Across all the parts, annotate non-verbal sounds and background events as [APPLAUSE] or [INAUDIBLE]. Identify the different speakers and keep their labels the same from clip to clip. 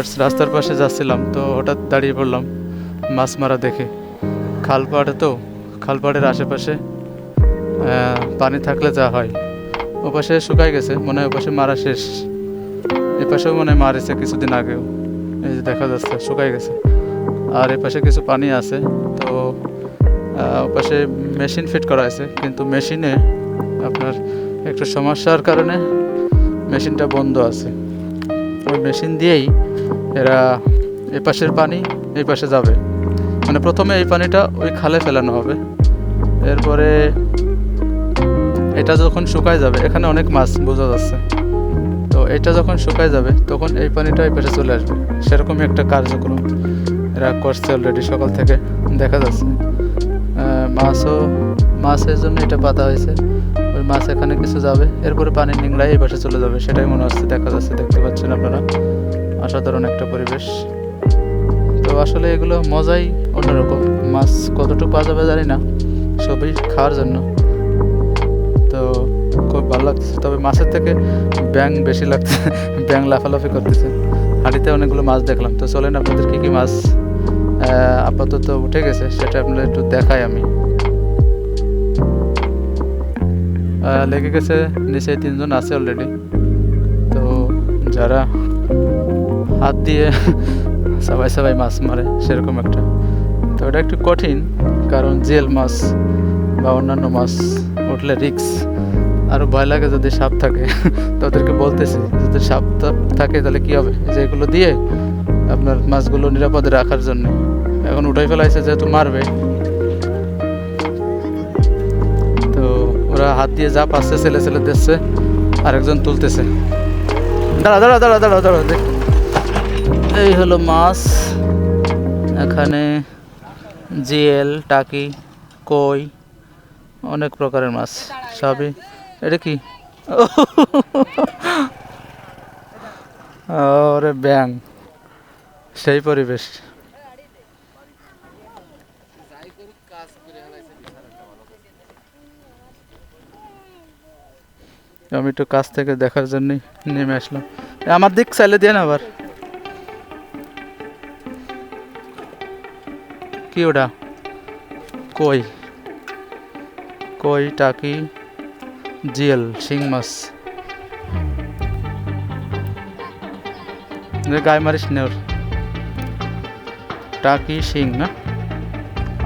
Speaker 1: Viewers রাস্তার পাশে যাচ্ছিলাম, তো হঠাৎ দাঁড়িয়ে পড়লাম মাছ মারা দেখে। খাল পাড়ে তো খাল পাড়ের আশেপাশে পানি থাকলে যা হয়। ওপাশে শুকাই গেছে, মনে হয় ওপাশে মারা শেষ। এপাশেও মনে হয় মারিছে কিছুদিন আগেও। এই যে দেখা যাচ্ছে, শুকাই গেছে। আর এপাশে কিছু পানি আছে, তো ওপাশে মেশিন ফিট করা আছে কিন্তু মেশিনে আপনার একটু সমস্যার কারণে মেশিনটা বন্ধ আছে। ওই মেশিন দিয়েই এরা এ পাশের পানি এই পাশে যাবে। মানে প্রথমে এই পানিটা ওই খালে ফেলানো হবে। এরপরে এটা যখন শুকায় যাবে, এখানে অনেক মাছ বোঝা যাচ্ছে। তো এটা যখন শুকায় যাবে, তখন এই পানিটা এই পাশে চলে আসবে। সেরকমই একটা কার্যক্রম এরা করছে অলরেডি সকাল থেকে। দেখা যাচ্ছে। মাছও মাছের জন্য এটা পাতা হয়েছে। ওই মাছ এখানে কিছু যাবে। এরপরে পানি নিংড়ায় এই পাশে চলে যাবে। সেটাই মনে হচ্ছে দেখা যাচ্ছে, দেখতে পাচ্ছেন আপনারা? অসাধারণ একটা পরিবেশ। তো আসলে এগুলো মজাই অন্যরকম। মাছ কতটুকু পাওয়া যাবে জানি না। সবই খাওয়ার জন্য। তো খুব ভালো লাগছে তবে মাছের থেকে ব্যাং বেশি লাগছে। [LAUGHS] ব্যাং লাফালাফি করতেছে। হাঁড়িতে অনেকগুলো মাছ দেখলাম। তো চলেন, আপনাদের কী কী মাছ আপাতত উঠে গেছে, সেটা আপনাদের একটু দেখাই আমি। লেগে গেছে, নিচে তিনজন আছে অলরেডি তো যারা হাত দিয়ে [LAUGHS] সবাই সবাই মাছ মারে, সেরকম একটা। তো এটা একটু কঠিন, কারণ জেল মাছ বা অন্যান্য মাছ উঠলে রিক্স আরও ভয় লাগে যদি সাপ থাকে। [LAUGHS] তো ওদেরকে বলতেছি, যদি সাপ থাকে তাহলে কী হবে? যে এগুলো দিয়ে আপনার মাছগুলো নিরাপদে রাখার জন্য। এখন উঠাই ফেলাইছে যেহেতু মারবে। ওরা হাত দিয়ে যা পাচ্ছে ছেলে ছেলে দিচ্ছে আরেকজন তুলতেছে। দাঁড়া দাঁড়া দাঁড়া দাঁড়া দাঁড়া, দেখ। এই হলো মাছ। এখানে জিএল, টাকি, কই, অনেক প্রকারের মাছ। সবই। এটা কি? [LAUGHS] ওরে ব্যাং সেই পরিবেশ। আমি একটু কাছ থেকে দেখার জন্যই নেমে আসলাম। আমার দিক চাইলে দিয়ে না আবার। কি ওটা? কই? কই টাকি জিএল, শিং মাছ। গায়ে মারিস নে ওর। টাকি শিং না?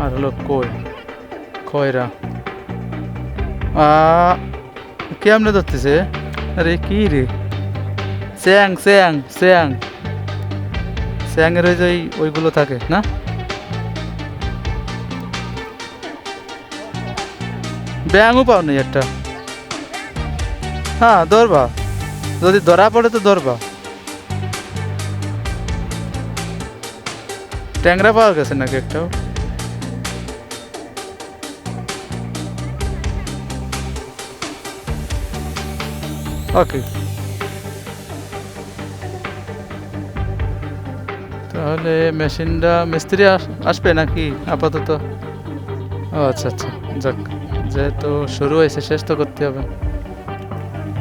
Speaker 1: আর হলো কই। কয়রা কেমনে ধরতেছে? আরে কি রে? স্যাং স্যাং স্যাং। স্যাংয়ের ওই যে ওই- ওইগুলো থাকে, না? ব্যাঙও পাও নেই একটা। হ্যাঁ ধরবা। যদি ধরা পড়ে তো ধরবা। ট্যাংরা পাওয়া গেছে নাকি একটাও? ওকে তাহলে মেশিনটা মিস্ত্রি আস- আসবে নাকি আপাতত? ও আচ্ছা আচ্ছা। যাক, যেহেতু শুরু হয়েছে, শেষ তো করতে হবে।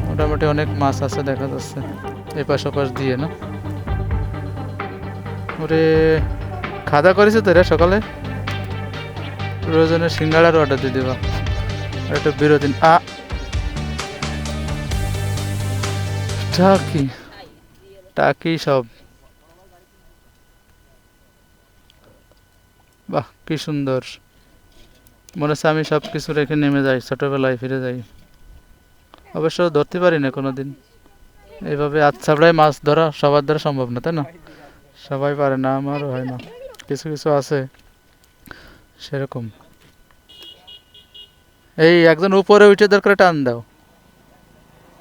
Speaker 1: মোটামুটি অনেক মাছ আছে, দেখা যাচ্ছে। এপাশ ওপাশ দিয়ে, না? ওরে দাওয়া করেছে তো রে সকালে? প্রয়োজনে সিঙ্গাড়ার অর্ডার দিয়ে দেবা। একটা বিরতি। আ টাকি টাকি সব। বাহ, কি সুন্দর। মনে হচ্ছে আমি সব কিছু রেখে নেমে যাই, ছোটোবেলায় ফিরে যাই। অবশ্য ধরতে পারি না কোনো দিন এইভাবে আচ্ছাবড়ায় মাছ ধরা সবার দ্বারা সম্ভব না, তাই না? সবাই পারে না, আমারও হয় না। কিছু কিছু আছে সেরকম। এই একজন উপরে উঠে দরকার টান দাও।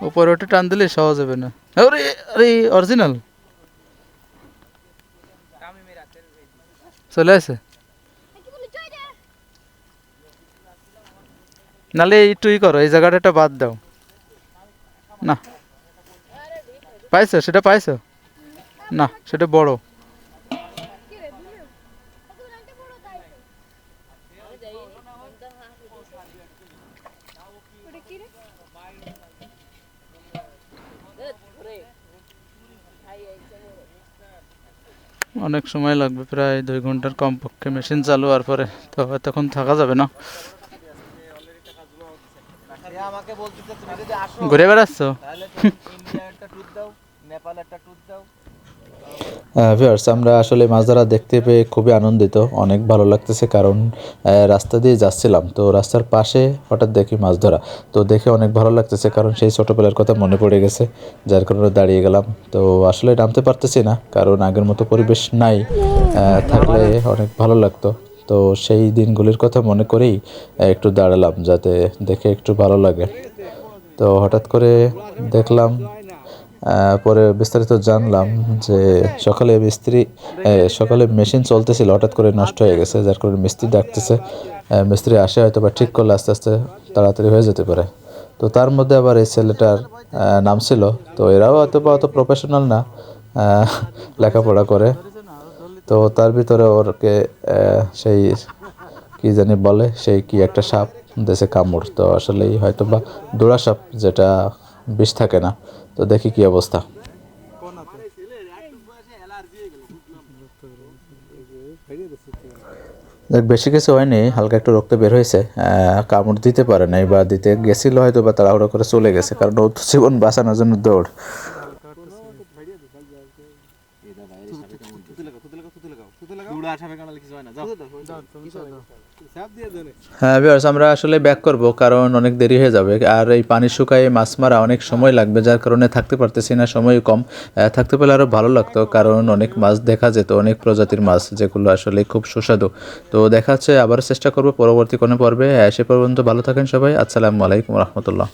Speaker 1: উপরে ওটা টান দিলে সহজ হবে না। আরে আরে অরিজিনাল চলে আসে। নালে একটু ই করো, এই জায়গাটা বাদ দাও। না। পাইছো? সেটা পাইছো? না, সেটা বড়। অনেক সময় লাগবে, প্রায় দুই ঘণ্টার কমপক্ষে মেশিন চালু হওয়ার পরে। তো তখন থাকা যাবে না। ঘুরে বেড়াচ্ছ?
Speaker 2: নেপাল একটা দাও।
Speaker 3: ভিউয়ার্স আমরা আসলে মাছ ধরা দেখতে পেয়ে খুবই আনন্দিত। অনেক ভালো লাগতেছে কারণ রাস্তা দিয়ে যাচ্ছিলাম। তো রাস্তার পাশে হঠাৎ দেখি মাছ ধরা তো দেখে অনেক ভালো লাগতেছে কারণ সেই ছোটোবেলার কথা মনে পড়ে গেছে, যার কারণে দাঁড়িয়ে গেলাম। তো আসলে নামতে পারতেছি না, কারণ আগের মতো পরিবেশ নাই থাকলে অনেক ভালো লাগতো। তো সেই দিনগুলির কথা মনে করেই একটু দাঁড়ালাম যাতে দেখে একটু ভালো লাগে। তো হঠাৎ করে দেখলাম পরে বিস্তারিত জানলাম যে সকালে মিস্ত্রি সকালে মেশিন চলতেছিল, হঠাৎ করে নষ্ট হয়ে গেছে, যার কারণে মিস্ত্রি ডাকতেছে। মিস্ত্রি আসে হয়তো বা ঠিক করলে আস্তে আস্তে তাড়াতাড়ি হয়ে যেতে পারে। তো তার মধ্যে আবার এই ছেলেটার নাম ছিল। তো এরাও হয়তো বা অত প্রফেশনাল না লেখাপড়া করে। তো তার ভিতরে ওরকে সেই কি জানি বলে, সেই কি একটা সাপ দেশে কামড়। তো আসলেই হয়তো বা দোড়া সাপ যেটা বিষ থাকে না। তো দেখি কি অবস্থা। দেখ, বেশি কিছু হয়নি, হালকা একটু রক্ত বের হয়েছে। কামড় দিতে পারে নাই বা দিতে গেছিল হয়তো বা তাড়াহুড়ো করে চলে গেছে, কারণ ও জীবন বাঁচানোর জন্য দৌড়।
Speaker 2: দৌড়া কিছু হয় না যাও।
Speaker 3: হ্যাঁ ভিউয়ার্স আমরা আসলে ব্যাক করব কারণ অনেক দেরি হয়ে যাবে। আর এই পানি শুকায় মাছ মারা অনেক সময় লাগবে যার কারণে থাকতে পারতেছি না সময় কম। থাকতে পেলে আরও ভালো লাগতো কারণ অনেক মাছ দেখা যেত অনেক প্রজাতির মাছ যেগুলো আসলে খুব সুস্বাদু। তো দেখা যাচ্ছে আবার চেষ্টা করব পরবর্তী কোনো পর্বে। সে পর্যন্ত ভালো থাকেন সবাই। আসসালামু আলাইকুম রহমতুল্লাহ।